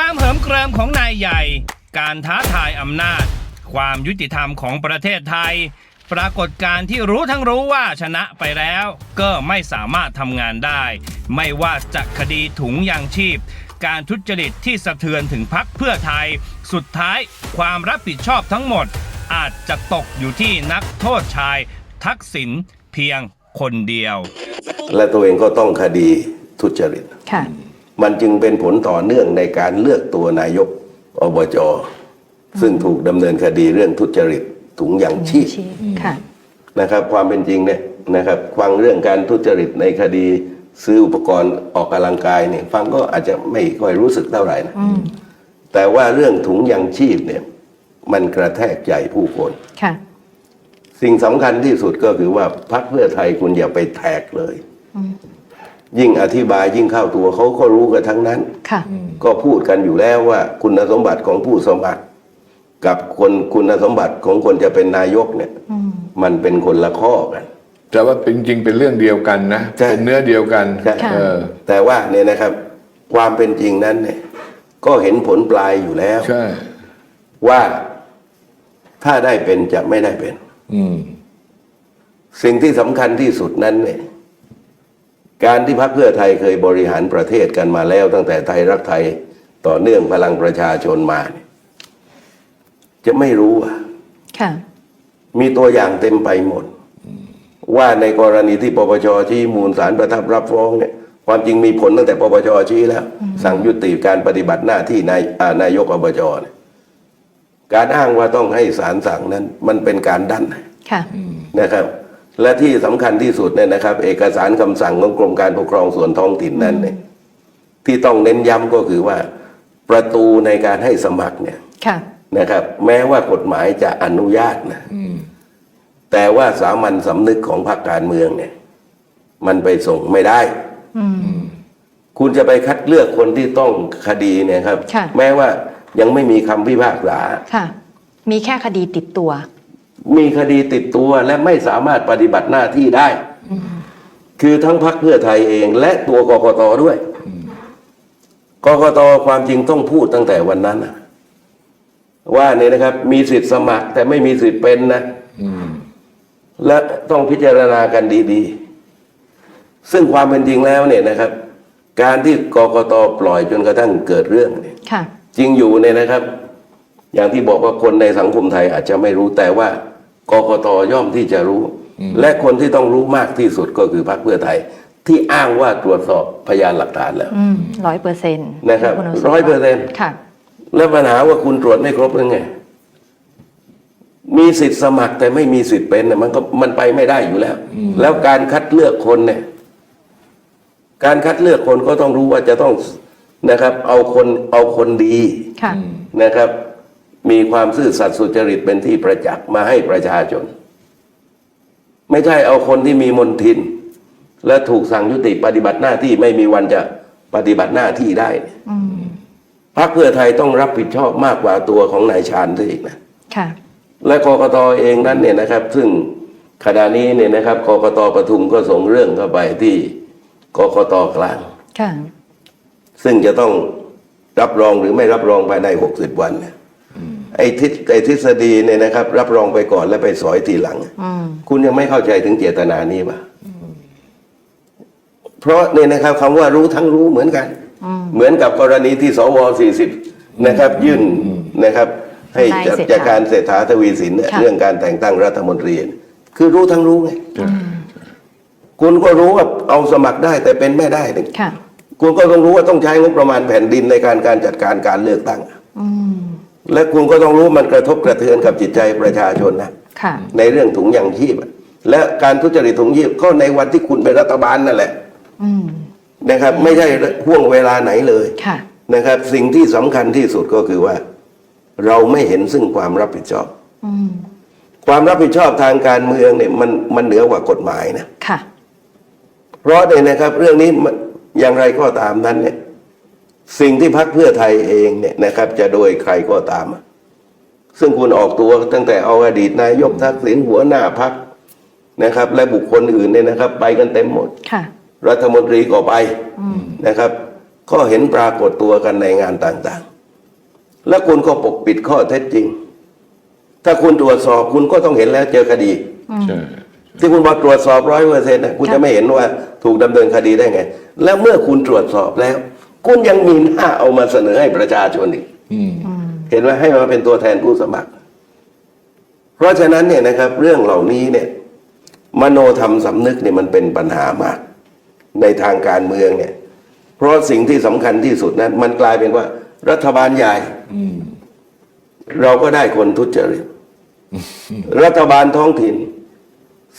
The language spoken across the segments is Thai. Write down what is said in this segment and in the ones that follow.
ความเหิมเกริมของนายใหญ่ การท้าทายอำนาจ ความยุติธรรมของประเทศไทย ปรากฏการณ์ที่รู้ทั้งรู้ว่าชนะไปแล้ว ก็ไม่สามารถทำงานได้ ไม่ว่าจะคดีถุงยางชีพ การทุจริตที่สะเทือนถึงพักเพื่อไทย สุดท้ายความรับผิดชอบทั้งหมด อาจจะตกอยู่ที่นักโทษชาย ทักษิณเพียงคนเดียว และตัวเองก็ต้องคดีทุจริตค่ะ มันจึงเป็นผลต่อเนื่องในการเลือกตัวนายกอบจซึ่งถูกดำเนินคดีเรื่องทุจริตถุงยางชีพค่ะนะครับ ความเป็นจริงเนี่ยนะครับฟังเรื่องการทุจริตในคดีซื้ออุปกรณ์ออกกำลังกายเนี่ยฟังก็อาจจะไม่ค่อยรู้สึกเท่าไหร่นะแต่ว่าเรื่องถุงยางชีพเนี่ย มันกระแทกใจผู้คนค่ะ สิ่งสำคัญที่สุดก็คือว่าพรรคเพื่อไทยคุณอย่าไปแทกเลย ยิ่งอธิบายยิ่งเข้าตัวเขาก็รู้กันทั้งนั้น ค่ะ ก็พูดกันอยู่แล้วว่าคุณสมบัติของผู้สมัคร กับคนคุณสมบัติของคนจะเป็นนายกเนี่ย มันเป็นคนละข้อกัน แต่ว่าจริงๆเป็นเรื่องเดียวกันนะใช่เป็นเนื้อเดียวกันใช่ ค่ะ เออ แต่ว่าเนี่ยนะครับ ความเป็นจริงนั้นเนี่ย ก็เห็นผลปลายอยู่แล้ว ใช่ ว่าถ้าได้เป็นจะไม่ได้เป็น อืม สิ่งที่สำคัญที่สุดนั้นเนี่ย การที่พรรคเพื่อไทยเคยบริหารประเทศกันมาแล้ว ตั้งแต่ไทยรักไทยต่อเนื่องพลังประชาชนมาเนี่ยจะไม่รู้อะค่ะมีตัวอย่างเต็มไปหมด ว่าในกรณีที่ปปชชี้มูลสารประทับรับฟ้องเนี่ยความจริงมีผลตั้งแต่ปปชชี้แล้ว สั่งยุติการปฏิบัติหน้าที่นายอ่านายกอบจเนี่ยการอ้างว่าต้องให้ศาลสั่งนั้น มันเป็นการดันค่ะนะครับ และที่สำคัญที่สุดเนี่ยนะครับ เอกสารคำสั่งของกรมการปกครองส่วนท้องถิ่นนั้นเนี่ยที่ต้องเน้นย้ำก็คือว่า ประตูในการให้สมัครเนี่ยค่ะนะครับ แม้ว่ากฎหมายจะอนุญาตนะแต่ว่าสามัญสำนึกของพรรคการเมืองเนี่ย มันไปส่งไม่ได้คุณจะไปคัดเลือกคนที่ต้องคดีเนี่ยครับค่ะแม้ว่ายังไม่มีคำพิพากษาค่ะ มีแค่คดีติดตัว มีคดีติดตัวและไม่สามารถปฏิบัติหน้าที่ได้ คือทั้งพรรคเพื่อไทยเองและตัวกกตด้วยกกตความจริงต้องพูดตั้งแต่วันนั้นนะว่าเนี่ยนะครับ มีสิทธิ์สมัคร แต่ไม่มีสิทธิ์เป็นนะอืมและต้องพิจารณากันดีๆ ซึ่งความเป็นจริงแล้วเนี่ยนะครับ การที่กกตปล่อยจนกระทั่งเกิดเรื่องเนี่ยค่ะจริงอยู่เนี่ยนะครับ อย่างที่บอกว่าคนในสังคมไทยอาจจะไม่รู้แต่ว่า กกตย่อมที่จะรู้ และคนที่ต้องรู้มากที่สุดก็คือพรรคเพื่อไทย ที่อ้างว่าตรวจสอบพยานหลักฐานแล้วอืมร้อยเปอร์เซ็นต์นะครับ100%ค่ะ แล้วปัญหาว่าคุณตรวจไม่ครบหรือไง มีสิทธิ์สมัครแต่ไม่มีสิทธิ์เป็นเนี่ยมันก็มันไปไม่ได้อยู่แล้ว แล้วการคัดเลือกคนเนี่ย การคัดเลือกคนก็ต้องรู้ว่าจะต้องนะครับ เอาคนเอาคนดีค่ะนะครับ มีความซื่อสัตย์สุจริตเป็นที่ประจักษ์มาให้ประชาชน ไม่ใช่เอาคนที่มีมนทิน และถูกสั่งยุติปฏิบัติหน้าที่ไม่มีวันจะปฏิบัติหน้าที่ได้พรรคเพื่อไทยต้องรับผิดชอบมากกว่าตัวของนายชาญซะอีกนะค่ะและกกตเองนั้นเนี่ยนะครับ ซึ่งขณะนี้เนี่ยนะครับกกตปทุมก็ส่งเรื่องเข้าไปที่กกตกลางค่ะซึ่งจะต้องรับรองหรือไม่รับรองภายใน60วันเนี่ย ไอ้ทิศไอ้ทฤษฎีเนี่ยนะครับ รับรองไปก่อนแล้วไปสอยทีหลัง อืมคุณยังไม่เข้าใจถึงเจตนานี้ป่ะเพราะเนี่ยนะครับคำว่ารู้ทั้งรู้เหมือนกันเหมือนกับกรณีที่สว40นะครับ ยื่นนะครับ ให้จัดนายเศรษฐาจัดการเศรษฐาทวีสินเนี่ยค่ะ เรื่องการแต่งตั้งรัฐมนตรีคือรู้ทั้งรู้ไงใช่คุณก็รู้ว่าเอาสมัครได้แต่เป็นไม่ได้เนี่ยค่ะ คุณก็ต้องรู้ว่าต้องใช้งบประมาณแผ่นดินในการการจัดการการเลือกตั้ง อืม และคุณก็ต้องรู้มันกระทบกระเทือนกับจิตใจประชาชนนะค่ะในเรื่องถุงยางชีพอะและการทุจริตถุงยีพก็ในวันที่คุณเป็นรัฐบาลนั่นแหละอืมนะครับ ไม่ใช่ห่วงเวลาไหนเลยค่ะนะครับ สิ่งที่สำคัญที่สุดก็คือว่า เราไม่เห็นซึ่งความรับผิดชอบอืมความรับผิดชอบทางการเมืองเนี่ยมันมันเหนือกว่ากฎหมายนะค่ะเพราะเนี่ยนะครับ เรื่องนี้มันอย่างไรก็ตามนั้นเนี่ย สิ่งที่พักเพื่อไทยเองเนี่ยนะครับ จะโดยใครก็ตามอะซึ่งคุณออกตัวตั้งแต่เอาอดีตนายกทักษิณหัวหน้าพักนะครับ และบุคคลอื่นเนี่ยนะครับ ไปกันเต็มหมดค่ะรัฐมนตรีก็ไปนะครับ ก็เห็นปรากฏตัวกันในงานต่างๆ และคุณก็ปกปิดข้อเท็จจริง ถ้าคุณตรวจสอบคุณก็ต้องเห็นแล้วเจอคดีใช่ที่คุณบอกตรวจสอบร้อยเปอร์เซ็นต์คุณจะไม่เห็นว่าถูกดำเนินคดีได้ไง แล้วเมื่อคุณตรวจสอบแล้ว คุณยังมีหน้าเอามาเสนอให้ประชาชนอีกอืมเห็นไหมให้มาเป็นตัวแทนผู้สมัคร เพราะฉะนั้นเนี่ยนะครับ เรื่องเหล่านี้เนี่ย มโนธรรมสำนึกเนี่ยมันเป็นปัญหามาก ในทางการเมืองเนี่ย เพราะสิ่งที่สำคัญที่สุดนั้น มันกลายเป็นว่า รัฐบาลใหญ่อืมเราก็ได้คนทุจริตรัฐบาลท้องถิ่น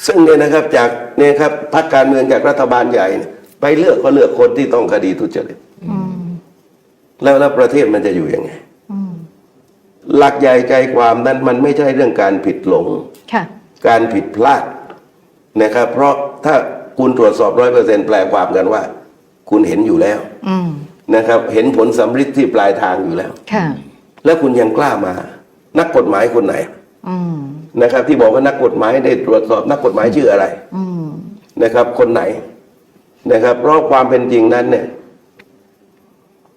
ซึ่งเนี่ยนะครับ จากเนี่ยครับพรรคการเมืองจากรัฐบาลใหญ่เนี่ยไปเลือกก็เลือกคนที่ต้องคดีทุจริตอืม แล้วแล้วประเทศมันจะอยู่ยังไงอืมหลักใหญ่ใจความนั้นมันไม่ใช่เรื่องการผิดหลงค่ะการผิดพลาดนะครับ เพราะถ้าคุณตรวจสอบร้อยเปอร์เซ็นแปลความกันว่า คุณเห็นอยู่แล้วอืมนะครับ เห็นผลสำฤทธิ์ที่ปลายทางอยู่แล้วค่ะแล้วคุณยังกล้ามา นักกฎหมายคนไหนอืมนะครับ ที่บอกว่านักกฎหมายได้ตรวจสอบนักกฎหมายชื่ออะไรอืมนะครับ คนไหนนะครับ เพราะความเป็นจริงนั้นเนี่ย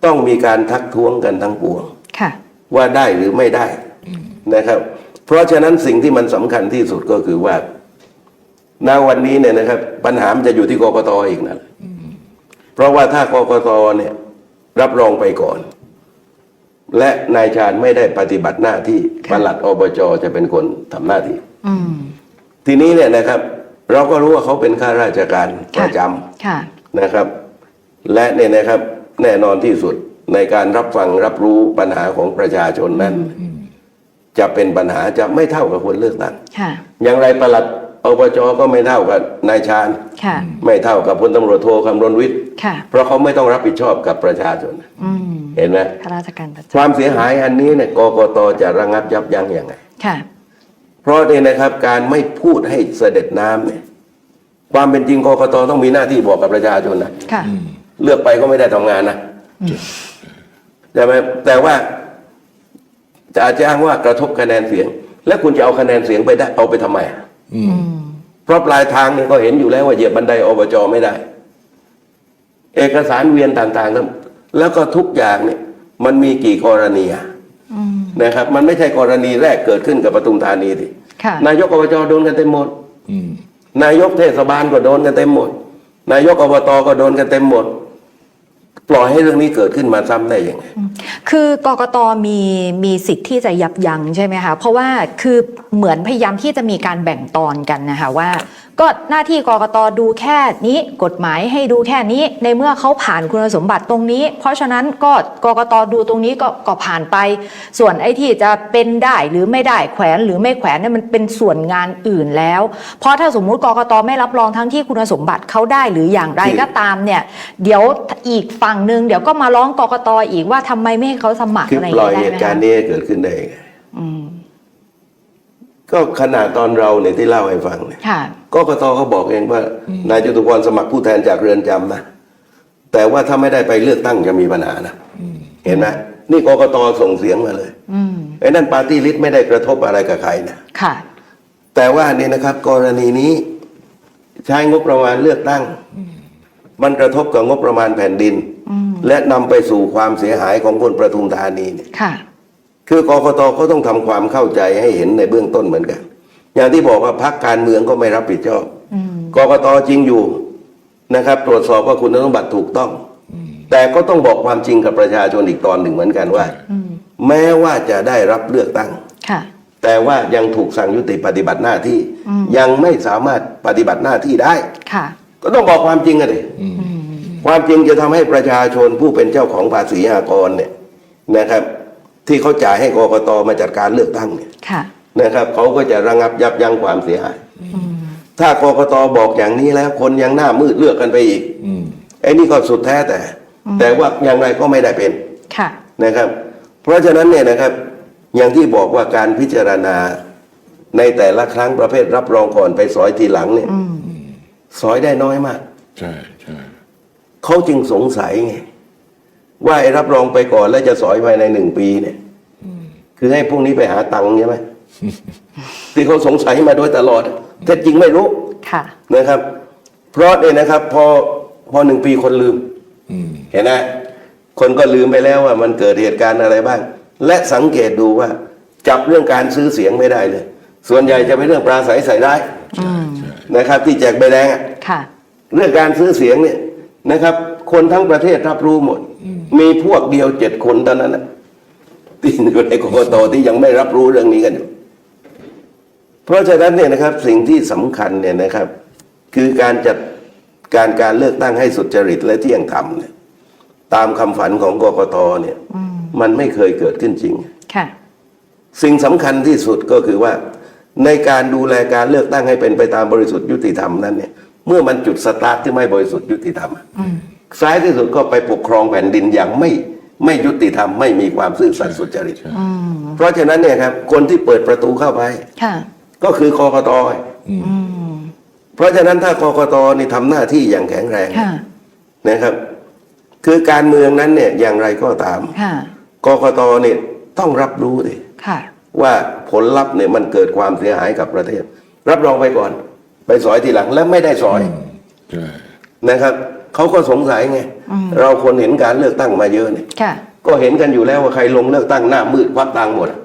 ต้องมีการทักท้วงกันทั้งปวงค่ะว่าได้หรือไม่ได้นะครับ เพราะฉะนั้นสิ่งที่มันสำคัญที่สุดก็คือว่าณวันนี้เนี่ยนะครับ ปัญหามันจะอยู่ที่กกตอีกนั่นแหละเพราะว่าถ้ากกตเนี่ยรับรองไปก่อน และนายชาญไม่ได้ปฏิบัติหน้าที่ค่ะปลัดอบจจะเป็นคนทำหน้าที่อืมทีนี้เนี่ยนะครับ เราก็รู้ว่าเขาเป็นข้าราชการประจำค่ะนะครับ และเนี่ยนะครับ แน่นอนที่สุดในการรับฟังรับรู้ปัญหาของประชาชนนั้น จะเป็นปัญหาจะไม่เท่ากับคนเลือกตั้งค่ะอย่างไรประหลัดอบจก็ไม่เท่ากับนายชาญค่ะไม่เท่ากับพลตำรวจโทคำรณวิทย์ค่ะเพราะเขาไม่ต้องรับผิดชอบกับประชาชนอืมเห็นไหมข้าราชการประคจวามเสียหายอันนี้เนี่ยกกตจะระงับยับยั้งยังไงำค่ะเพราะเนี่ยนะครับการไม่พูดให้เสด็จน้ำเนี่ยความเป็นจริงกกตต้องมีหน้าที่บอกกับประชาชนนะค่ะ เลือกไปก็ไม่ได้ทำงานนะใช่ไหมแต่ว่าจะอาจจะอ้างว่ากระทบคะแนนเสียง แล้วคุณจะเอาคะแนนเสียงไปได้เอาไปทำไมอะอืมเพราะปลายทางเนี่ยก็เห็นอยู่แล้วว่าเหยียบบันไดอบจไม่ได้ เอกสารเวียนต่างๆแล้วแล้วก็ทุกอย่างเนี่ย มันมีกี่กรณีอะอืมนะครับ มันไม่ใช่กรณีแรกเกิดขึ้นกับปทุมธานีทีค่ะนายกอบจโดนกันเต็มหมดอืมนายกเทศบาลก็โดนกันเต็มหมด นายกอบตก็โดนกันเต็มหมด ปล่อยให้เรื่องนี้เกิดขึ้นมาซ้ำได้ยังไง คือกกตมีมีสิทธิ์ที่จะยับยั้งใช่ไหมคะ เพราะว่าคือเหมือนพยายามที่จะมีการแบ่งตอนกันนะคะว่า ก็หน้าที่กกตดูแค่นี้ กฎหมายให้ดูแค่นี้ ในเมื่อเขาผ่านคุณสมบัติตรงนี้ เพราะฉะนั้นก็กกตดูตรงนี้ก็ก็ผ่านไป ส่วนไอ้ที่จะเป็นได้หรือไม่ได้แขวนหรือไม่แขวนเนี่ยมันเป็นส่วนงานอื่นแล้ว เพราะถ้าสมมุติกกตไม่รับรองทั้งที่คุณสมบัติเขาได้หรืออย่างไรก็ตามเนี่ยเดี๋ยวอีกฝั่งหนึ่งเดี๋ยวก็มาร้องกกตอีกว่าทำไมไม่ให้เขาสมัครคืออะไรอปย่าล่อยงเหเงี้ยตุได้การณ์ไหมคะนี้ให้เกิดขึ้นได้ยังไงอืม ก็ขนาดตอนเราเนี่ยที่เล่าให้ฟังเนี่ยค่ะกกตก็บอกเองว่านายจตุพรสมัครผู้แทนจากเรือนจำนะ แต่ว่าถ้าไม่ได้ไปเลือกตั้งจะมีปัญหานะเห็นไหมนี่กกตส่งเสียงมาเลยอืมไอ้นั่นปาร์ตี้ลิสต์ไม่ได้กระทบอะไรกับใครนะ ค่ะ แต่ว่าเนี่ยนะครับกรณีนี้ใช้งบประมาณเลือกตั้ง มันกระทบกับงบประมาณแผ่นดิน อืมและนำไปสู่ความเสียหายของคนประทุมธานีเนี่ย ค่ะ คือกกตก็ต้องทำความเข้าใจให้เห็นในเบื้องต้นเหมือนกัน อย่างที่บอกว่าพักการเมืองก็ไม่รับผิดชอบอืมกกตจริงอยู่นะครับ ตรวจสอบว่าคุณสมบัติถูกต้อง แต่ก็ต้องบอกความจริงกับประชาชนอีกตอนหนึ่งเหมือนกันว่าอืมแม้ว่าจะได้รับเลือกตั้งค่ะแต่ว่ายังถูกสั่งยุติปฏิบัติหน้าที่อืมยังไม่สามารถปฏิบัติหน้าที่ได้ค่ะ ก็ต้องบอกความจริงกันเลยอืมความจริงจะทำให้ประชาชนผู้เป็นเจ้าของภาษีอากรเนี่ยนะครับ ที่เขาจ่ายให้กกตมาจัดการเลือกตั้งเนี่ยค่ะนะครับเขาก็จะระงับยับยั้งความเสียหายอืมถ้ากกตบอกอย่างนี้แล้ว คนยังหน้ามืดเลือกกันไปอีกอืมไอ้นี่ก็สุดแท้แต่ แต่ว่าอย่างไรก็ไม่ได้เป็นค่ะนะครับ เพราะฉะนั้นเนี่ยนะครับอย่างที่บอกว่าการพิจารณาในแต่ละครั้งประเภทรับรองก่อนไปสอยทีหลังเนี่ยอืมสอยได้น้อยมาก ใช่ใช่เขาจึงสงสัยไง ว่าไอ้รับรองไปก่อนแล้วจะสอยภายในหนึ่งปีเนี่ย คือให้พวกนี้ไปหาตังค์ใช่ไหมที่เขาสงสัยมาโดยตลอดแท้จริงไม่รู้ค่ะนะครับ เพราะเนี่ยนะครับ พอพอหนึ่งปีคนลืมอืมเห็นไหมคนก็ลืมไปแล้วว่ามันเกิดเหตุการณ์อะไรบ้าง และสังเกตดูว่า จับเรื่องการซื้อเสียงไม่ได้เลย ส่วนใหญ่จะเป็นเรื่องปราศัยใส่ร้ายนะครับ ที่แจกใบแดงอะค่ะเรื่องการซื้อเสียงเนี่ย นะครับ คนทั้งประเทศรับรู้หมด มีพวกเดียวเจ็ดคนเท่านั้นนะที่อยู่ในกกตที่ยังไม่รับรู้เรื่องนี้กันอยู่เพราะฉะนั้นเนี่ยนะครับสิ่งที่สำคัญเนี่ยนะครับ คือการจัดการการเลือกตั้งให้สุจริตและเที่ยงธรรมเนี่ยตามคำฝันของกกตเนี่ยมันไม่เคยเกิดขึ้นจริงค่ะสิ่งสำคัญที่สุดก็คือว่าในการดูแลการเลือกตั้งให้เป็นไปตามบริสุทธิ์ยุติธรรมนั้นเนี่ย เมื่อมันจุดสตาร์ทที่ไม่บริสุทธิ์ยุติธรรมอะซ้ายที่สุดก็ไปปกครองแผ่นดินอย่างไม่ไม่ยุติธรรมไม่มีความซื่อสัตย์สุจริตเพราะฉะนั้นเนี่ยครับ คนที่เปิดประตูเข้าไปค่ะก็คือกกตเพราะฉะนั้นถ้ากกตนี่ทำหน้าที่อย่างแข็งแรงค่ะนะครับ คือการเมืองนั้นเนี่ยอย่างไรก็ตามค่ะกกตเนี่ยต้องรับรู้ดิค่ะว่าผลลัพธ์เนี่ยมันเกิดความเสียหายกับประเทศ รับรองไปก่อน ไปสอยทีหลังแล้วไม่ได้สอยใช่นะครับเขาก็สงสัยไง เราคนเห็นการเลือกตั้งมาเยอะเนี่ยค่ะก็เห็นกันอยู่แล้วว่าใครลงเลือกตั้งหน้ามืดควักตังค์หมดอะ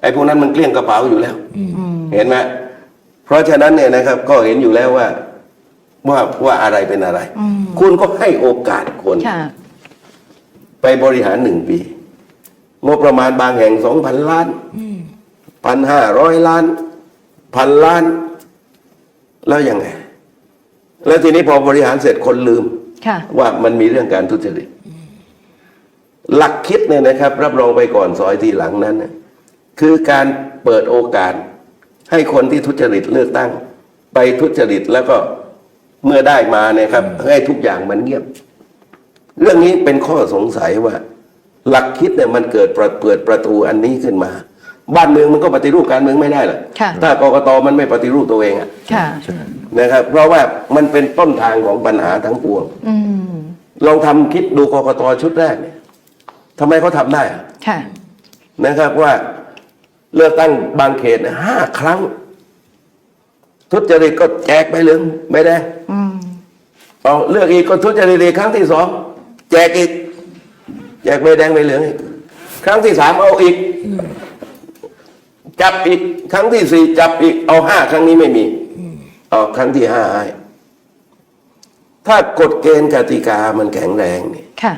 ไอ้พวกนั้นมันเกลี้ยงกระเป๋าอยู่แล้วเห็นไหมเพราะฉะนั้นเนี่ยนะครับ ก็เห็นอยู่แล้วว่า ว่าว่าอะไรเป็นอะไร คุณก็ให้โอกาสคนค่ะไปบริหารหนึ่งปี งบประมาณบางแห่งสองพันล้านพันห้าร้อยล้าน พันล้าน แล้วยังไง แล้วทีนี้พอบริหารเสร็จคนลืมค่ะว่ามันมีเรื่องการทุจริตหลักคิดเนี่ยนะครับ รับรองไปก่อนซอยทีหลังนั้นเนี่ยคือการเปิดโอกาส ให้คนที่ทุจริตเลือกตั้ง ไปทุจริตแล้วก็เมื่อได้มาเนี่ยครับ ให้ทุกอย่างมันเงียบ เรื่องนี้เป็นข้อสงสัยว่า หลักคิดเนี่ยมันเกิดประเปิดประตูอันนี้ขึ้นมา บ้านเมืองมันก็ปฏิรูปการเมืองไม่ได้หรอกค่ะถ้ากกตมันไม่ปฏิรูปตัวเองอะค่ะใช่นะครับ เพราะว่ามันเป็นต้นทางของปัญหาทั้งปวงอืมลองทำคิดดูกกตชุดแรกเนี่ยทำไมเขาทำได้อะค่ะนะครับว่าเลือกตั้งบางเขตเนี่ยห้าครั้ง ทุจริตก็แจกไปเหลืองไม่ได้อืมเอาเลือกอีกก็ทุจริตอีกครั้งที่สองแจกอีกแจกใบแดงใบเหลืองอีกครั้งที่สามเอาอีก จับอีกครั้งที่สี่จับอีกเอาห้าครั้งนี้ไม่มีเอาครั้งที่ห้าให้ถ้ากฎเกณฑ์กติกามันแข็งแรงเนี่ยค่ะ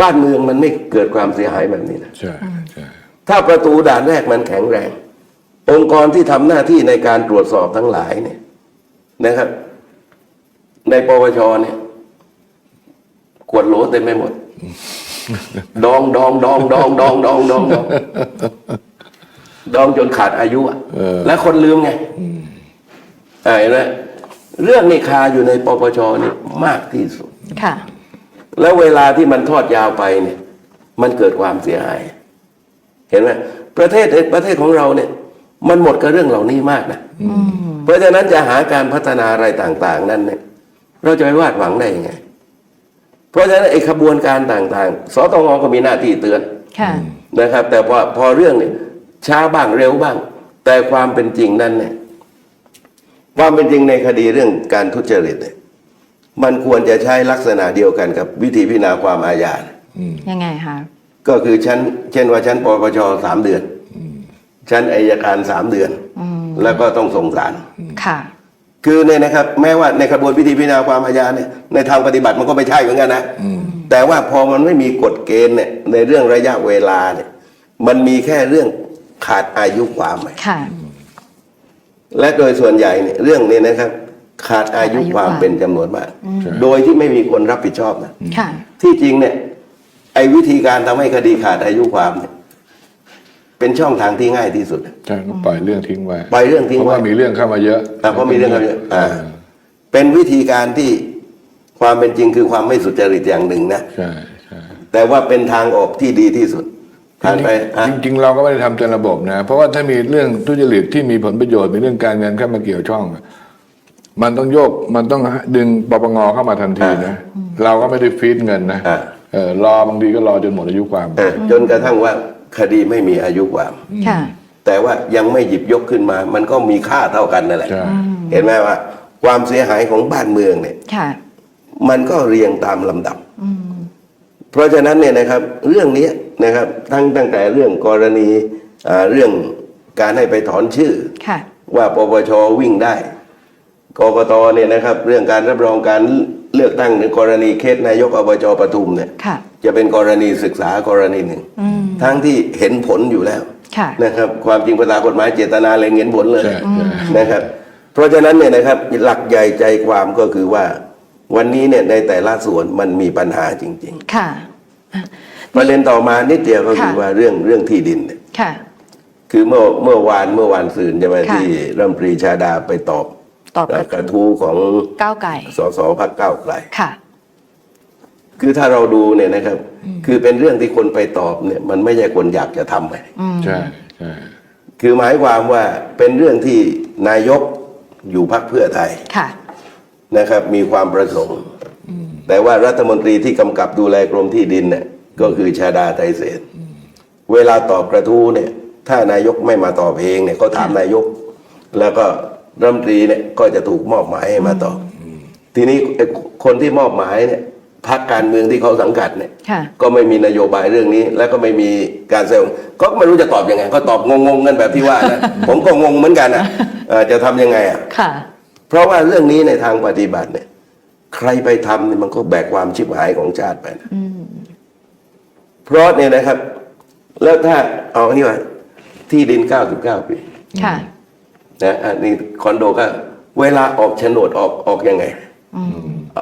บ้านเมืองมันไม่เกิดความเสียหายแบบนี้นะใช่ใช่ถ้าประตูด่านแรกมันแข็งแรง องค์กรที่ทำหน้าที่ในการตรวจสอบทั้งหลายเนี่ย นะครับ ในปวชเนี่ยขวดโหลเต็มไปหมด ดองดองดองดองดองดองดอง ดองดองจนขาดอายุอะและคนลืมไงอ่าเห็นไหมเรื่องนี้คาอยู่ในปปชนี่มากที่สุดค่ะ แล้วเวลาที่มันทอดยาวไปเนี่ย มันเกิดความเสียหาย เห็นไหมประเทศประเทศของเราเนี่ย มันหมดกับเรื่องเหล่านี้มากนะเพราะฉะนั้นจะหาการพัฒนาอะไรต่าง ๆ นั้นเนี่ย เราจะไปวาดหวังได้ยังไง เพราะฉะนั้นไอ้ขบวนการต่าง ๆ สตงก็มีหน้าที่เตือนค่ะนะครับ แต่พอพอเรื่องเนี่ย ช้าบ้างเร็วบ้าง แต่ความเป็นจริงนั้นเนี่ยความเป็นจริงในคดีเรื่องการทุจริตเนี่ยมันควรจะใช้ลักษณะเดียวกันกับวิธีพิจารณาความอาญานะยังไงคะก็คือชั้นเช่นว่าชั้นปปชสามเดือนชั้นอายการสามเดือนแล้วก็ต้องส่งศาลค่ะ คือเนี่ยนะครับ แม้ว่าในกระบวนวิธีพิจารณาความอาญาเนี่ยในทางปฏิบัติมันก็ไม่ใช่เหมือนกันนะแต่ว่าพอมันไม่มีกฎเกณฑ์เนี่ยในเรื่องระยะเวลาเนี่ย มันมีแค่เรื่อง ขาดอายุความไงค่ะ และโดยส่วนใหญ่เนี่ยเรื่องนี้นะครับ ขาดอายุความอายุความเป็นจำนวนมาก โดยที่ไม่มีคนรับผิดชอบนะค่ะ ที่จริงเนี่ย ไอ้วิธีการทำให้คดีขาดอายุความเนี่ยเป็นช่องทางที่ง่ายที่สุดใช่ก็ปล่อยเรื่องทิ้งไว้ปล่อยเรื่องทิ้งเพราะไว้ว่ามีเรื่องเข้ามาเยอะอะเพราะมีเรื่องเข้ามาเยอะอ่า เป็นวิธีการที่ความเป็นจริงคือความไม่สุจริตอย่างหนึ่งนะ ใช่ใช่แต่ว่าเป็นทางออกที่ดีที่สุด ผ่านไปอะจริงๆ เราก็ไม่ได้ทำเต็มระบบนะ เพราะว่าถ้ามีเรื่องทุจริตที่มีผลประโยชน์มีเรื่องการเงินเข้ามาเกี่ยวช่องอะมันต้องโยกมันต้องดึงปปงเข้ามาทันทีนะ เราก็ไม่ได้ฟีดเงินนะอ่าเออรอบางทีก็รอจนหมดอายุความเออจนกระทั่งว่าคดีไม่มีอายุความค่ะแต่ว่ายังไม่หยิบยกขึ้นมา มันก็มีค่าเท่ากันนั่นแหละใช่เห็นไหมว่า ความเสียหายของบ้านเมืองเนี่ยค่ะมันก็เรียงตามลำดับ เพราะฉะนั้นเนี่ยนะครับเรื่องนี้นะครับทั้งตั้งแต่เรื่องกรณีอ่าเรื่องการให้ไปถอนชื่อค่ะว่าปปชวิ่งได้กกตเนี่ยนะครับ เรื่องการรับรองการเลือกตั้งในกรณีเคสนายกอบจปทุมเนี่ยค่ะจะเป็นกรณีศึกษากรณีหนึ่งอืมทั้งที่เห็นผลอยู่แล้วค่ะนะครับ ความจริงภาษากฎหมายเจตนาเลยเห็นผลเลยใช่ใช่นะครับ เพราะฉะนั้นเนี่ยนะครับหลักใหญ่ใจความก็คือว่า วันนี้เนี่ยในแต่ละส่วนมันมีปัญหาจริง ค่ะ ๆ ประเด็นต่อมานิดเดียวก็คือค่ะ ว่าเรื่องเรื่องที่ดินเนี่ยค่ะ คือเมื่อเมื่อวานเมื่อวานซืนใช่ไหมค่ะ ที่รัฐมนตรีชาดาไปตอบตอบกระกระทู้ของก้าวไก่สสพักเก้าวไกล ค่ะ คือถ้าเราดูเนี่ยนะครับ คือเป็นเรื่องที่คนไปตอบเนี่ยมันไม่ใช่คนอยากจะทำไงใช่ใช่คือหมายความว่าเป็นเรื่องที่นายกอยู่พักเพื่อไทย ค่ะ นะครับมีความประสงค์ แต่ว่ารัฐมนตรีที่กำกับดูแลกรมที่ดินเนี่ยก็คือชาดาไทเศษเวลาตอบกระทู้เนี่ย ถ้านายกไม่มาตอบเองเนี่ยเขาถามนายก แล้วก็รัฐมนตรีเนี่ยก็จะถูกมอบหมายให้มาตอบ ทีนี้ไอ้คนที่มอบหมายเนี่ยพักการเมืองที่เขาสังกัดเนี่ยค่ะก็ไม่มีนโยบายเรื่องนี้ แล้วก็ไม่มีการแสดงก็ไม่รู้จะตอบยังไง ก็ตอบงงๆกันแบบที่ว่านะผมก็งงเหมือนกันนะเอ่อจะทำยังไงอะค่ะ เพราะว่าเรื่องนี้ในทางปฏิบัติเนี่ย ใครไปทำเนี่ยมันก็แบกความชิบหายของชาติไปนะเพราะเนี่ยนะครับ แล้วถ้าเอาอันนี้ว่า ที่ดิน99ปีค่ะนะอันนี้คอนโดก็ เวลาออกโฉนดออกออกยังไง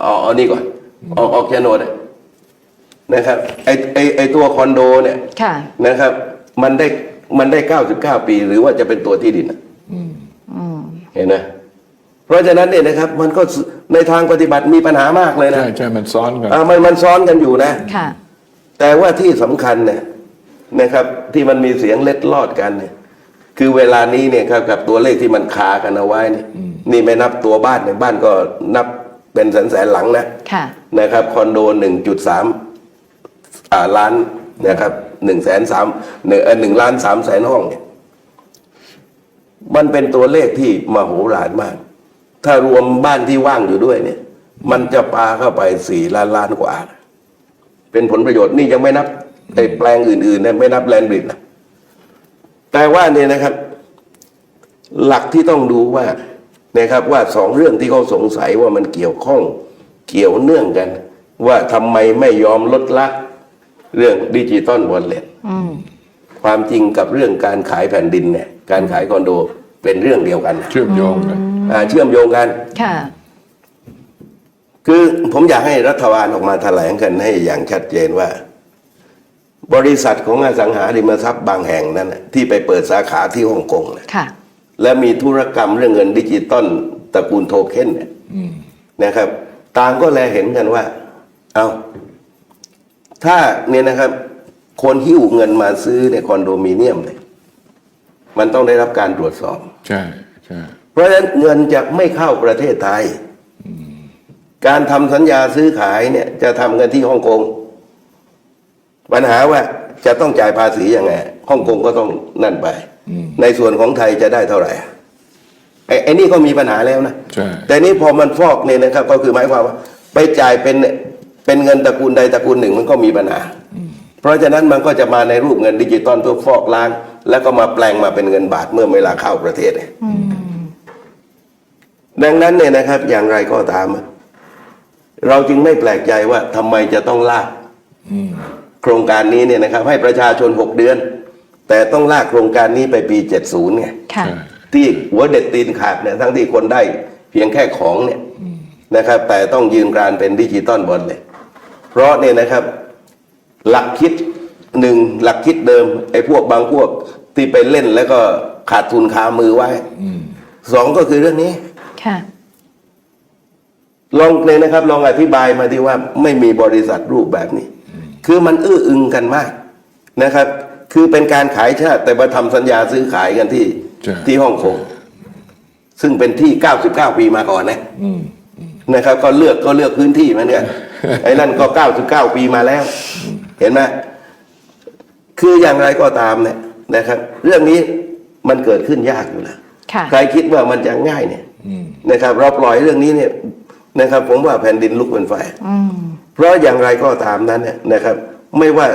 เอาเอานี่ก่อน ออกออกโฉนดอะนะครับไอไอไอตัวคอนโดเนี่ยค่ะนะครับ มันได้มันได้99ปี หรือว่าจะเป็นตัวที่ดินอะเห็นไหม เพราะฉะนั้นเนี่ยนะครับมันก็ในทางปฏิบัติมีปัญหามากเลยนะใช่ใช่มันซ้อนกันอ่ามันมันซ้อนกันอยู่นะค่ะ แต่ว่าที่สำคัญเนี่ยนะครับ ที่มันมีเสียงเล็ดลอดกันเนี่ย คือเวลานี้เนี่ยครับกับตัวเลขที่มันคากันเอาไว้เนี่ยนี่ไม่นับตัวบ้านเนี่ยบ้านก็นับเป็นแสนแสนๆหลังนะค่ะนะครับคอนโดหนึ่งจุดสามล้านนะครับหนึ่งแสนสามหนึ่งหนึ่งล้านสามแสนห้องเนี่ยมันเป็นตัวเลขที่มโหฬารมาก ถ้ารวมบ้านที่ว่างอยู่ด้วยเนี่ย มันจะปาเข้าไปสี่ล้านล้านกว่า เป็นผลประโยชน์นี่ยังไม่นับไอ้แปลงอื่นๆนะไม่นับแลนด์บริดจ์นะแต่ว่าเนี่ยนะครับ หลักที่ต้องดูว่านะครับว่าสองเรื่องที่เขาสงสัยว่ามันเกี่ยวข้องเกี่ยวเนื่องกัน ว่าทำไมไม่ยอมลดละเรื่องดิจิตอลวอลเล็ตอืมความจริงกับเรื่องการขายแผ่นดินเนี่ยการขายคอนโดเป็นเรื่องเดียวกันนะเชื่อมโยงกันอ่า เชื่อมโยงกันค่ะคือผมอยากให้รัฐบาลออกมาแถลงกันให้อย่างชัดเจนว่า บริษัทของอสังหาริมทรัพย์บางแห่งนั้นน่ะที่ไปเปิดสาขาที่ฮ่องกงน่ะค่ะ และมีธุรกรรมเรื่องเงินดิจิตอลตระกูลโทเค็นเนี่ยนะครับต่างก็แลเห็นกันว่า เอาถ้าเนี่ยนะครับ คนหิ้วเงินมาซื้อในคอนโดมิเนียมเนี่ยมันต้องได้รับการตรวจสอบ ใช่ใช่เพ ราะฉะนั้นเงินจะไม่เข้าประเทศไทย การทำสัญญาซื้อขายเนี่ยจะทำกันที่ฮ่องกง ปัญหาว่าจะต้องจ่ายภาษียังไงฮ่องกงก็ต้องนั่นไป ในส่วนของไทยจะได้เท่าไหร่ไอ้ไอ้นี่ก็มีปัญหาแล้วนะใช่แต่นี่พอมันฟอกเนี่ยนะครับ ก็คือหมายความว่า ไปจ่ายเป็นเป็นเงินตระกูลใดตระกูลหนึ่งมันก็มีปัญหา เพราะฉะนั้นมันก็จะมาในรูปเงินดิจิตอลเพื่อฟอกล้าง แล้วก็มาแปลงมาเป็นเงินบาทเมื่อเวลาเข้าประเทศเนี่ย ดังนั้นเนี่ยนะครับอย่างไรก็ตาม เราจึงไม่แปลกใจว่าทำไมจะต้องลากโครงการนี้เนี่ยนะครับ ให้ประชาชนหกเดือน แต่ต้องลากโครงการนี้ไปปีเจ็ดศูนย์ไงค่ะใช่ที่หัวเด็ดตีนขาดเนี่ยทั้งที่คนได้เพียงแค่ของเนี่ยนะครับ แต่ต้องยืนกรานเป็นดิจิตอลบอลเลย เพราะเนี่ยนะครับ หลักคิดหนึ่งหลักคิดเดิมไอ้พวกบางพวกที่ไปเล่นแล้วก็ขาดทุนคามือไว้สองก็คือเรื่องนี้ ค่ะลองเลยนะครับ ลองอธิบายมาที่ว่าไม่มีบริษัทรูปแบบนี้ คือมันอื้ออึงกันมากนะครับ คือเป็นการขายชาติ แต่มาทำสัญญาซื้อขายกันที่ใช่ที่ฮ่องกงซึ่งเป็นที่ 99 ปีมาก่อนนะนะครับ ก็เลือกก็เลือกพื้นที่มาเนี่ยไอ้นั่นก็ 99 ปีมาแล้ว เห็นไหมคืออย่างไรก็ตามเนี่ยนะครับ เรื่องนี้มันเกิดขึ้นยากอยู่แล้วค่ะใครคิดว่ามันจะง่ายเนี่ย นะครับเราปล่อยเรื่องนี้เนี่ยนะครับผมว่าแผ่นดินลุกเป็นไฟอืมเพราะอย่างไรก็ตามนั้นเนี่ยนะครับ ไม่ว่า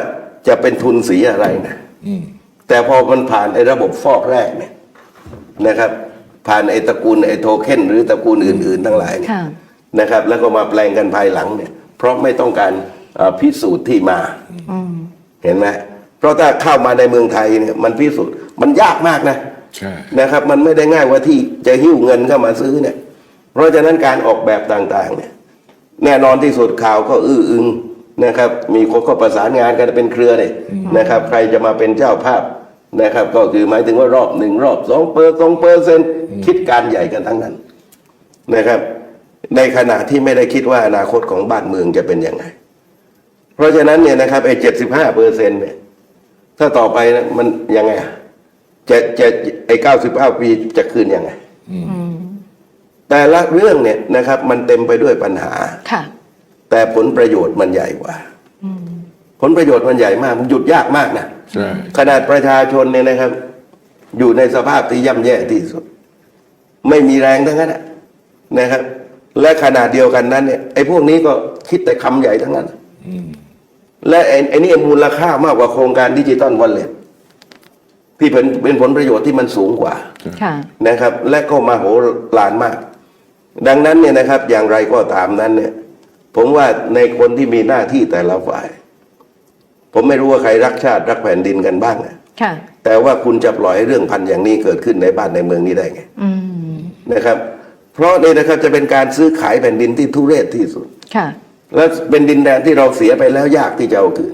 จะเป็นทุนสีอะไรนะอืมแต่พอมันผ่านไอ้ระบบฟอกแรกเนี่ยนะครับ ผ่านไอ้ตระกูลไอ้โทเค็นหรือตระกูลอื่น ๆ ทั้งหลายเนี่ยค่ะนะครับ แล้วก็มาแปลงกันภายหลังเนี่ย เพราะไม่ต้องการเอ่อพิสูจน์ที่มาอืมเห็นไหมเพราะถ้าเข้ามาในเมืองไทยเนี่ยมันพิสูจน์มันยากมากนะใช่ นะครับ มันไม่ได้ง่ายว่าที่จะหิ้วเงินเข้ามาซื้อเนี่ย เพราะฉะนั้นการออกแบบต่างๆ เนี่ย แน่นอนที่สุดข่าวก็อื้ออึงนะครับ มีคนก็ประสานงานกันเป็นเครือเนี่ยนะครับ ใครจะมาเป็นเจ้าภาพนะครับ ก็คือหมายถึงว่ารอบหนึ่งรอบสองเปอร์สองเปอร์เซ็นคิดการใหญ่กันทั้งนั้นนะครับ ในขณะที่ไม่ได้คิดว่าอนาคตของบ้านเมืองจะเป็นยังไง เพราะฉะนั้นเนี่ยนะครับไอ้เจ็ดสิบห้าเปอร์เซ็นเนี่ยถ้าต่อไปนะมันยังไงอะ จะจะไอ้เก้าสิบเก้าปีจะคืนยังไงแต่ละเรื่องเนี่ยนะครับ มันเต็มไปด้วยปัญหาค่ะ แต่ผลประโยชน์มันใหญ่กว่าผลประโยชน์มันใหญ่มาก มันหยุดยากมากนะใช่ขนาดประชาชนเนี่ยนะครับ อยู่ในสภาพที่ย่ำแย่ที่สุด ไม่มีแรงทั้งนั้นนะนะครับ และขนาดเดียวกันนั้นเนี่ยไอ้พวกนี้ก็คิดแต่คำใหญ่ทั้งนั้นและไอ้ไอ้นี่มูลค่ามากกว่าโครงการดิจิตอลวอลเล็ต ที่เป็นเป็นผลประโยชน์ที่มันสูงกว่าค่ะ นะครับ และก็มาโหฬารมาก ดังนั้นเนี่ยนะครับ อย่างไรก็ตามนั้นเนี่ย ผมว่าในคนที่มีหน้าที่แต่ละฝ่าย ผมไม่รู้ว่าใครรักชาติรักแผ่นดินกันบ้างนะค่ะ แต่ว่าคุณจะปล่อยให้เรื่องพันอย่างนี้เกิดขึ้นในบ้านในเมืองนี้ได้ไงอืมนะครับ เพราะนี่นะครับจะเป็นการซื้อขายแผ่นดินที่ทุเรศที่สุด ค่ะ และเป็นดินแดนที่เราเสียไปแล้วยากที่จะเอาคืน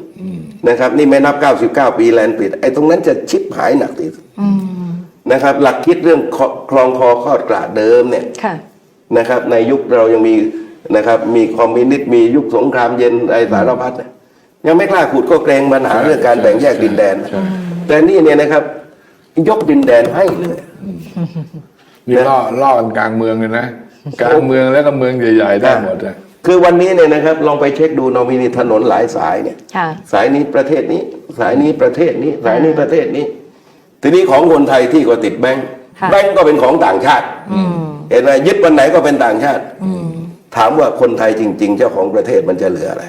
นะครับ นี่ไม่นับ 99 ปีแลนด์ปิด ไอ้ตรงนั้นจะชิบหายหนักที่สุดอืมนะครับ หลักคิดเรื่องคคลองคอคอดกระเดิมเนี่ยค่ะนะครับ ในยุคเรายังมีนะครับ มีคอมมิวนิสต์มียุคสงครามเย็นไอ้สารพัดเนี่ยยังไม่กล้าขุดก็เกรงปัญหาเรื่องการแบ่งแยกดินแดนใช่แต่นี่เนี่ยนะครับ ยกดินแดนให้เลยนี่ล่อล่อกันกลางเมืองเลยนะกลางเมืองแล้วก็เมืองใหญ่ๆได้หมดอะ คือวันนี้เนี่ยนะครับลองไปเช็คดูนอมินีถนนหลายสายเนี่ย ค่ะ สายนี้ประเทศนี้ สายนี้ประเทศนี้ สายนี้ประเทศนี้ ทีนี้ของคนไทยที่ก็ติดแบงค์ค่ะ แบงค์ก็เป็นของต่างชาติ อืม เห็นไหมยึดวันไหนก็เป็นต่างชาติ อืม ถามว่าคนไทยจริง ๆ เจ้าของประเทศมันจะเหลืออะไร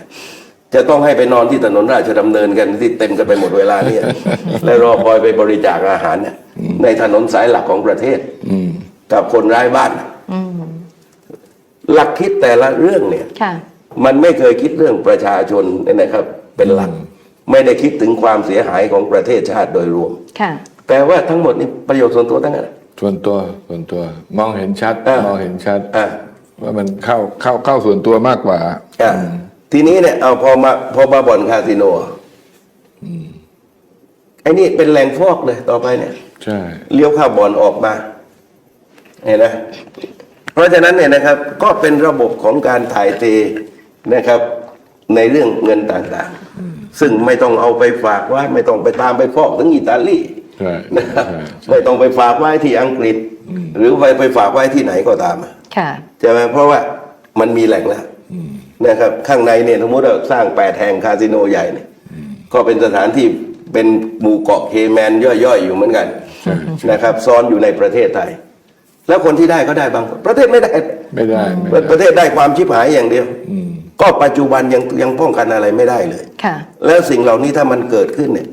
จะต้องให้ไปนอนที่ถนนราชดำเนินกันที่เต็มกันไปหมดเวลาเนี่ย และรอคอยไปบริจาคอาหารเนี่ยในถนนสายหลักของประเทศอืมกับคนร้ายบ้านอืม หลักคิดแต่ละเรื่องเนี่ยค่ะมันไม่เคยคิดเรื่องประชาชนเนี่ยนะครับ เป็นหลักไม่ได้คิดถึงความเสียหายของประเทศชาติโดยรวมค่ะแต่ว่าทั้งหมดนี่ประโยชน์ส่วนตัวทั้งนั้นส่วนตัวส่วนตัวมองเห็นชัดอ่ามมองเห็นชัดอ่าว่ามันเข้าเข้าเข้าส่วนตัวมากกว่าอ่าทีนี้เนี่ยเอาพอมาพอมาบ่อนคาสิโนไอ้นี่เป็นแหล่งฟอกเลยต่อไปเนี่ย ใช่ เลี้ยวเข้าบ่อนออกมาเห็นไหม เพราะฉะนั้นเนี่ยนะครับก็เป็นระบบของการถ่ายเทนะครับ ในเรื่องเงินต่างๆ ซึ่งไม่ต้องเอาไปฝากไว้ไม่ต้องไปตามไปฟอกถึงอิตาลีใช่นะครับใช่ไม่ต้องไปฝากไว้ที่อังกฤษ หรือไปไปฝากไว้ที่ไหนก็ตามค่ะใช่ไหมเพราะว่ามันมีแหล่งแล้วนะครับข้างในเนี่ยสมมติเราสร้างแปดแห่งคาสิโนใหญ่เนี่ยก็เป็นสถานที่เป็นหมู่เกาะเคแมนย่อยๆอยู่เหมือนกันใช่ใช่นะครับ ซ้อนอยู่ในประเทศไทย แล้วคนที่ได้ก็ได้บางคนประเทศไม่ได้ ไม่ได้ไม่ปได้ระเทศได้ความชิบหายอย่างเดียว อืม ก็ปัจจุบันยังยังป้องกันอะไรไม่ได้เลย ค่ะ แล้วสิ่งเหล่านี้ถ้ามันเกิดขึ้นเนี่ย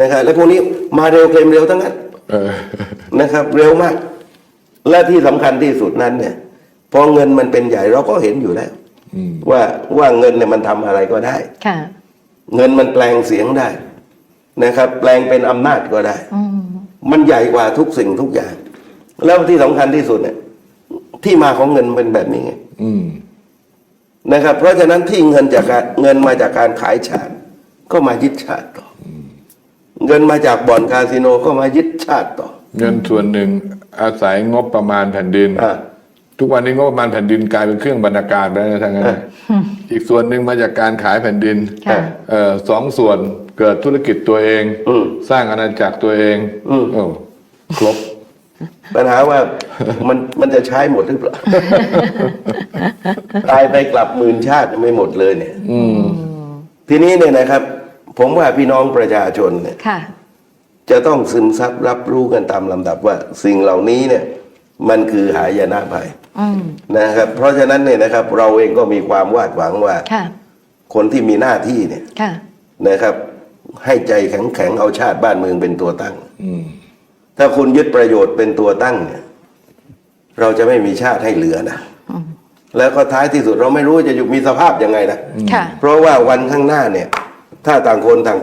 นะครับแล้วพวกนี้มาเร็วเกมเร็วทั้งนั้น เออ นะครับเร็วมาก และที่สำคัญที่สุดนั้นเนี่ยพอเงินมันเป็นใหญ่เราก็เห็นอยู่แล้ว อืม ว่าว่าเงินเนี่ยมันทำอะไรก็ได้ ค่ะ เงินมันแปลงเสียงได้นะครับ แปลงเป็นอำนาจก็ได้ อืม มันใหญ่กว่าทุกสิ่งทุกอย่าง แล้วที่สำคัญที่สุดเนี่ย ที่มาของเงินเป็นแบบนี้ไงอืมนะครับ เพราะฉะนั้นที่เงินจากการเงินมาจากการขายชาติ ก็มายึดชาติต่ออเงินมาจากบ่อนคาสิโนก็มายึดชาติต่อ เงินส่วนหนึ่งอาศัยงบประมาณแผ่นดินอ่าทุกวันนี้งบประมาณแผ่นดินกลายเป็นเครื่องบรรณาการไปแล้วนะทางนั้นนะอีกส่วนหนึ่งมาจากการขายแผ่นดินค่ะเอ่อสองส่วนเกิดธุรกิจตัวเองอืมสร้างอาณาจักรตัวเองอืมโอ้ครบ ปัญหาว่ามันมันจะใช้หมดหรือเปล่า ตายไปกลับหมื่นชาติไม่หมดเลยเนี่ยอืมทีนี้เนี่ยนะครับ ผมว่าพี่น้องประชาชนเนี่ยค่ะจะต้องซึมซับรับรู้กันตามลำดับว่า สิ่งเหล่านี้เนี่ย มันคือหายนะภัยอืมนะครับ เพราะฉะนั้นเนี่ยนะครับ เราเองก็มีความวาดหวังว่าค่ะคนที่มีหน้าที่เนี่ยค่ะนะครับ ให้ใจแข็งแข็งๆเอาชาติบ้านเมืองเป็นตัวตั้งอืม ถ้าคุณยึดประโยชน์เป็นตัวตั้งเนี่ย เราจะไม่มีชาติให้เหลือนะแล้วก็ท้ายที่สุดเราไม่รู้ว่าจะอยู่มีสภาพยังไงนะค่ะเพราะว่าวันข้างหน้าเนี่ย ถ้าต่างคนต่าง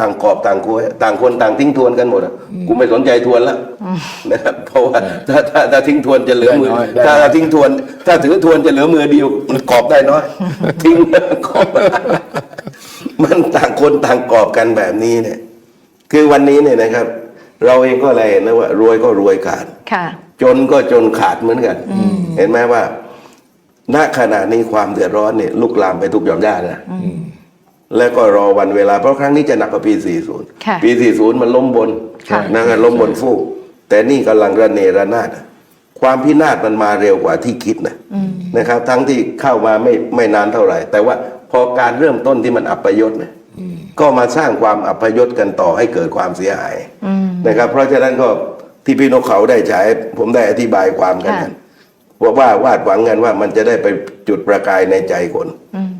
ต่างกอบต่างคุยต่างคนต่างทิ้งทวนกันหมดอะกูไม่สนใจทวนแล้วนะครับเพราะว่าถ้าถ้าถ้าทิ้งทวนจะเหลือมือได้น้อยได้ถ้าน้อยทิ้งทวน ถ้าถือทวนจะเหลือมือเดียวกอบได้น้อยทิ้งกอบมันต่างคนต่างกอบกันแบบนี้เนี่ย คือวันนี้เนี่ยนะครับ เราเองก็เลยเห็นนะว่ารวยก็รวยขาดค่ะจนก็จนขาดเหมือนกัน เห็นไหมว่าณขณะนี้ความเดือดร้อนเนี่ยลุกลามไปทุกหย่อมย่านะแล้วก็รอวันเวลาเพราะครั้งนี้จะหนักกว่าปีค่ะ40 ปี 40 มันล้มบนค่ะนะครับล้มบนฟูก แต่นี่กำลังระเนระนาดความพินาศมันมาเร็วกว่าที่คิดนะนะครับ ทั้งที่เข้ามาไม่ไม่นานเท่าไหร่ แต่ว่าพอการเริ่มต้นที่มันอัปยศเนี่ย ก็มาสร้างความอัปยศกันต่อให้เกิดความเสียหายอืมนะครับ เพราะฉะนั้นก็ที่พี่นกเขาได้ใช้ผมได้อธิบายความกันค่ะนั้นว่าวาวาดหวังกันว่ามันจะได้ไปจุดประกายในใจคน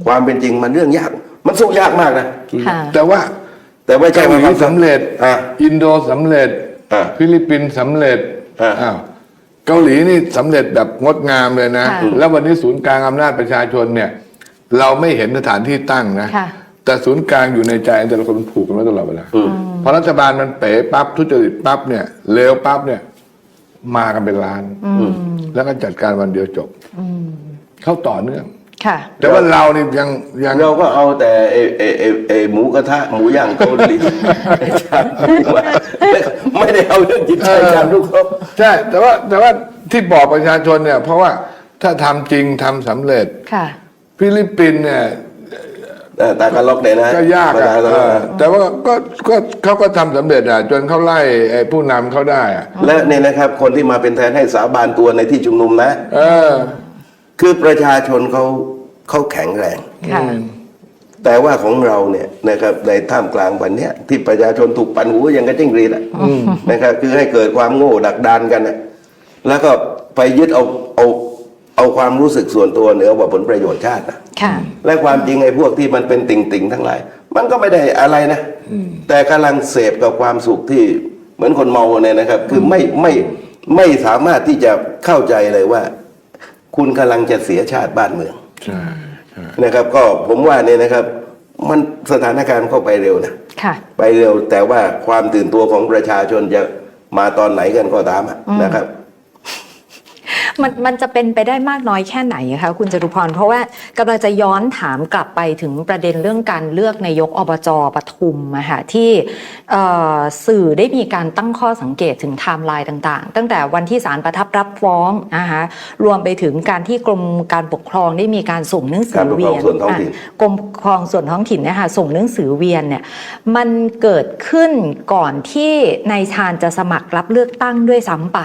ความเป็นจริงมันเรื่องยาก มันสู้ยากมากนะค่ะแต่ว่าแต่ไม่ใช่เกาหว่าลีสำเร็จอะอินโดสำเร็จอะฟิลิปปินส์สำเร็จอะอ้าวเกาหลีนี่สำเร็จแบบงดงามเลยนะค่ะแล้ววันนี้ศูนย์กลางอำนาจประชาชนเนี่ย เราไม่เห็นสถานที่ตั้งนะค่ะ แต่ศูนย์กลางอยู่ในใจแต่ละคนมันผูกกันไว้ตลอดเวลาอืมพอรัฐบาลมันเป๋ปั๊บทุจริตปั๊บเนี่ยเลวปั๊บเนี่ย มากันเป็นล้านแล้วก็จัดการวันเดียวจบเข้าต่อเนื่องค่ะ แต่ว่าเรานี่ยังยังเราก็เอาแต่เอเอเอเอหมูกระทะหมูย่างเกาหลีไม่ได้เอาเรื่องจิตใจการทุกครบใช่แต่ว่าแต่ว่าที่บอกประชาชนเนี่ย เพราะว่าถ้าทำจริงทำสำเร็จค่ะฟิลิปปินส์เนี่ย เออตากาล็อกเนี่ยนะก็ยากประอะธนเออแต่ว่าก็ก็เขาก็ทำสำเร็จอะจนเขาไล่ไอ้ผู้นำเขาได้อะและเนี่ยนะครับคนที่มาเป็นแทนให้สาบานตัวในที่ชุมนุมนะ เออ คือประชาชนเขาเขาแข็งแรง ค่ะ แต่ว่าของเราเนี่ยนะครับในท่ามกลางวันเนี้ยที่ประชาชนถูกปั่นหูอย่างกระจิ้งหรีดอะนะครับคือให้เกิดความโง่ดักดานกันอะแล้วก็ไปยึดเอาเอา เอาความรู้สึกส่วนตัวเหนือกว่าผลประโยชน์ชาตินะค่ะ และความจริงไอ้พวกที่มันเป็นติ่งติ่งๆทั้งหลาย มันก็ไม่ได้อะไรนะ แต่กำลังเสพกับความสุขที่เหมือนคนเมาเนี่ยนะครับ คือไม่ไม่ไม่สามารถที่จะเข้าใจเลยว่า คุณกำลังจะเสียชาติบ้านเมืองใช่ใช่นะครับ ก็ผมว่าเนี่ยนะครับ มันสถานการณ์เข้าไปเร็วนะค่ะไปเร็วแต่ว่าความตื่นตัวของประชาชนจะมาตอนไหนกันก็ตามอะนะครับ มันมันจะเป็นไปได้มากน้อยแค่ไหนอะคะคุณจตุพร เพราะว่ากำลังจะย้อนถามกลับไปถึงประเด็นเรื่องการเลือกนายกอบจปทุมอะค่ะที่เอ่อสื่อได้มีการตั้งข้อสังเกตถึงไทม์ไลน์ต่าง ๆ ตั้งแต่วันที่ศาลประทับรับฟ้องนะคะรวมไปถึงการที่กรมการปกครองได้มีการส่งหนังสือเวียนการปกครองส่วนท้องถิ่นอะกรมปกครองส่วนท้องถิ่นเนะคะส่งหนังสือเวียนเนี่ยมันเกิดขึ้นก่อนที่นายชาญจะสมัครรับเลือกตั้งด้วยซ้ำไป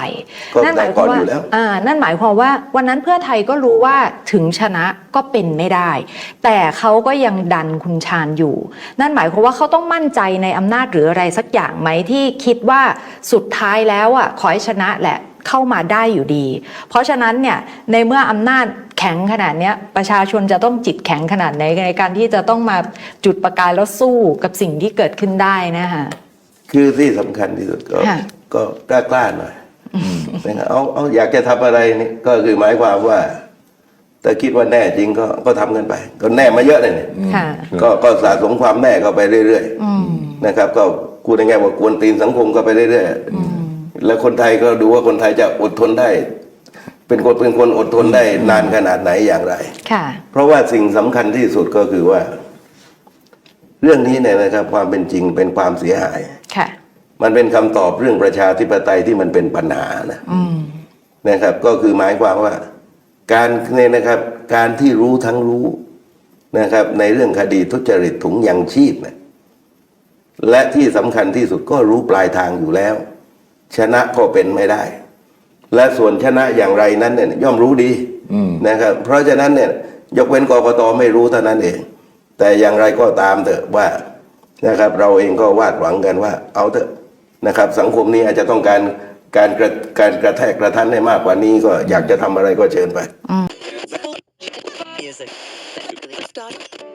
ก็นั่นหมายความว่าแต่ก่อนอยู่แล้วอ่านั่นหมายความว่าวันนั้นเพื่อไทยก็รู้ว่าถึงชนะก็เป็นไม่ได้ แต่เขาก็ยังดันคุณชาญอยู่ นั่นหมายความว่าเขาต้องมั่นใจในอำนาจหรืออะไรสักอย่างไหมที่คิดว่าสุดท้ายแล้วอะขอให้ชนะแหละเข้ามาได้อยู่ดี เพราะฉะนั้นเนี่ยในเมื่ออำนาจแข็งขนาดนี้ประชาชนจะต้องจิตแข็งขนาดไหนในการที่จะต้องมาจุดประกายแล้วสู้กับสิ่งที่เกิดขึ้นได้นะคะคือที่สำคัญที่สุดก็ก็กล้าๆหน่อย เอาเอาอยากจะทำอะไรนี่ก็คือหมายความว่าถ้าคิดว่าแน่จริงก็ก็ทำกันไป ก็แน่มาเยอะเลยเนี่ยค่ะก็ก็สะสมความแน่ก็ไปเรื่อยๆนะครับ ก็พูดง่ายๆว่ากวนตีนสังคมก็ไปเรื่อยๆแล้วคนไทยก็ดูว่าคนไทยจะอดทนได้ เป็นคนเป็นคนอดทนได้นานขนาดไหนอย่างไรค่ะเพราะว่าสิ่งสำคัญที่สุดก็คือว่า เรื่องนี้เนี่ยนะครับ ความเป็นจริงเป็นความเสียหายค่ะ มันเป็นคำตอบเรื่องประชาธิปไตยที่มันเป็นปัญหานะอืมนะครับ ก็คือหมายความว่า การเนี่ยนะครับ การที่รู้ทั้งรู้นะครับ ในเรื่องคดีทุจริตถุงยังชีพนะและที่สำคัญที่สุดก็รู้ปลายทางอยู่แล้ว ชนะก็เป็นไม่ได้ และส่วนชนะอย่างไรนั้นเนี่ยย่อมรู้ดีอืมนะครับ เพราะฉะนั้นเนี่ย ยกเว้นกกตไม่รู้เท่านั้นเอง แต่อย่างไรก็ตามเถอะว่านะครับ เราเองก็วาดหวังกันว่า เอาเถอะ นะครับ สังคมนี้อาจจะต้องการการกระการกระแทกกระทันให้มากกว่านี้ก็อยากจะทำอะไรก็เชิญไป Music. Start.